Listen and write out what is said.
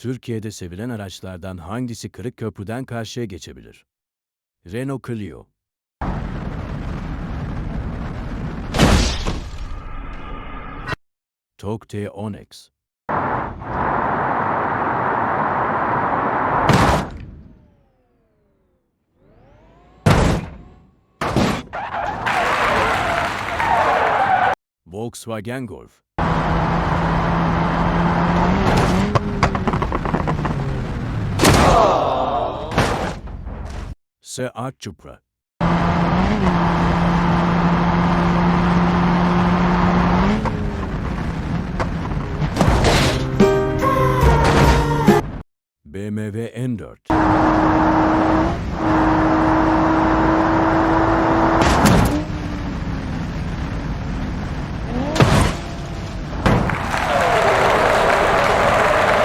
Türkiye'de sevilen araçlardan hangisi kırık köprüden karşıya geçebilir? Renault Clio. Tok T-Onex Volkswagen Golf Seat Cupra BMW M4